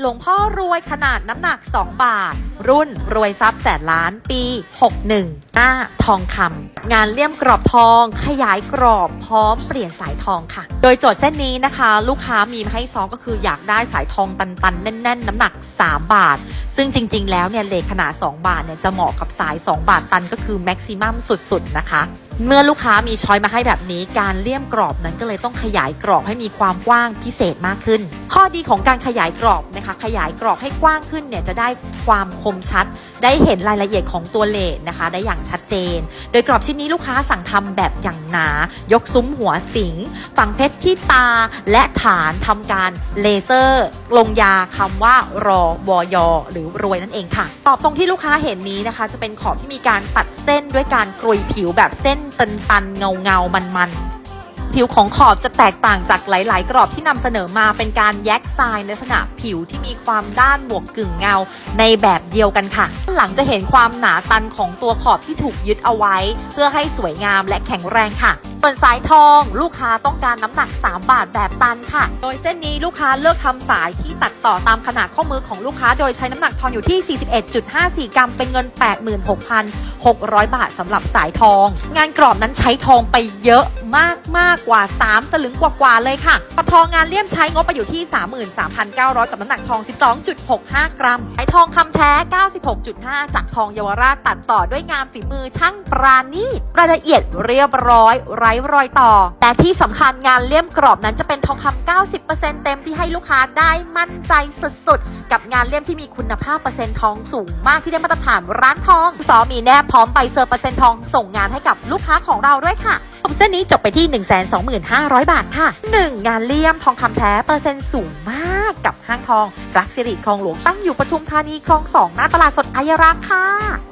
หลวงพ่อรวยขนาดน้ำหนัก 2 บาท รุ่นรวยทรัพย์แสนล้านปี 61 หน้าทองคำงานเลี่ยมกรอบทอง ขยายกรอบพร้อมเปลี่ยนสายทองค่ะ โดยโจทย์เส้นนี้นะคะ ลูกค้ามีมาให้ซอมก็คืออยากได้สายทองตันๆ แน่น ๆ น้ำหนัก 3 บาท ซึ่งจริง ๆ แล้วเนี่ยเลทขนาด 2 บาทเนี่ยจะเหมาะกับสาย 2 บาทตันก็คือแม็กซิมัมสุด ๆ นะคะ เมื่อลูกค้ามีช้อยมาให้แบบนี้ การเลี่ยมกรอบนั้นก็เลยต้องขยายกรอบให้มีความกว้างพิเศษมากขึ้น ข้อดีของการขยายกรอบนะคะ ขยายกรอบให้กว้างขึ้นเนี่ยจะได้ความคมชัด ได้เห็นรายละเอียดของตัวเลนนะคะ ได้อย่างชัดเจน โดยกรอบชิ้นนี้ลูกค้าสั่งทำแบบอย่างหนา ยกซุ้มหัวสิง ฝังเพชรที่ตาและฐานทำการเลเซอร์ ลงยาคำว่ารอวอยหรือรวยนั่นเองค่ะ ตอบตรงที่ลูกค้าเห็นนี้นะคะ จะเป็นขอบที่มีการตัดเส้นด้วยการกรุยผิวแบบเส้นตันตันๆ เงาเงาๆมันๆ ผิวของขอบจะแตกต่างจากหลาย ๆ กรอบที่นำเสนอมาเป็นการแยกทรายในลักษณะผิวที่มีความด้านบวกกึ่งเงาในแบบเดียวกันค่ะ หลังจะเห็นความหนาตันของตัวขอบที่ถูกยึดเอาไว้ เพื่อให้สวยงามและแข็งแรงค่ะส่วนสายทองลูกค้าต้องการน้ำหนัก 3 บาทแบบตันค่ะ โดยเส้นนี้ลูกค้าเลือกทำสายที่ตัดต่อตามขนาดข้อมือของลูกค้า โดยใช้น้ำหนักทองอยู่ที่ 41.54 กรัม เป็นเงิน 86,600 บาทสำหรับสายทอง งานกรอบนั้นใช้ทองไปเยอะมากมากกว่า 3 สลึงกว่าๆเลยค่ะกระทองงานเลี่ยมใช้งบไปอยู่ที่ 33,900 กับน้ำหนักทอง 12.65 กรัมสายทองคำแท้ 96.5 จากทองเยาวราชตัดต่อด้วยงานฝีมือช่างปราณีตรายละเอียดเรียบร้อยไร้รอยต่อ แต่ที่สำคัญงานเลี่ยมกรอบนั้นจะเป็นทองคำ90%เต็มที่ให้ลูกค้าได้มั่นใจสุดๆ กับงานเลี่ยมที่มีคุณภาพเปอร์เซ็นต์ทองสูงมากที่ได้มาตรฐานร้านทองซอมีแนบพร้อมใบเซอร์เปอร์เซ็นต์ทองส่งงานให้กับลูกค้าของเราด้วยค่ะผมเส้นนี้จบไปที่ 125,000 บาทค่ะ 1. งานเลี่ยมทองคำแท้เปอร์เซ็นต์สูงมากกับห้างทองรักสิริคลองหลวงตั้งอยู่ปทุมธานีคลองสองหน้าตลาดสดอายราค่ะ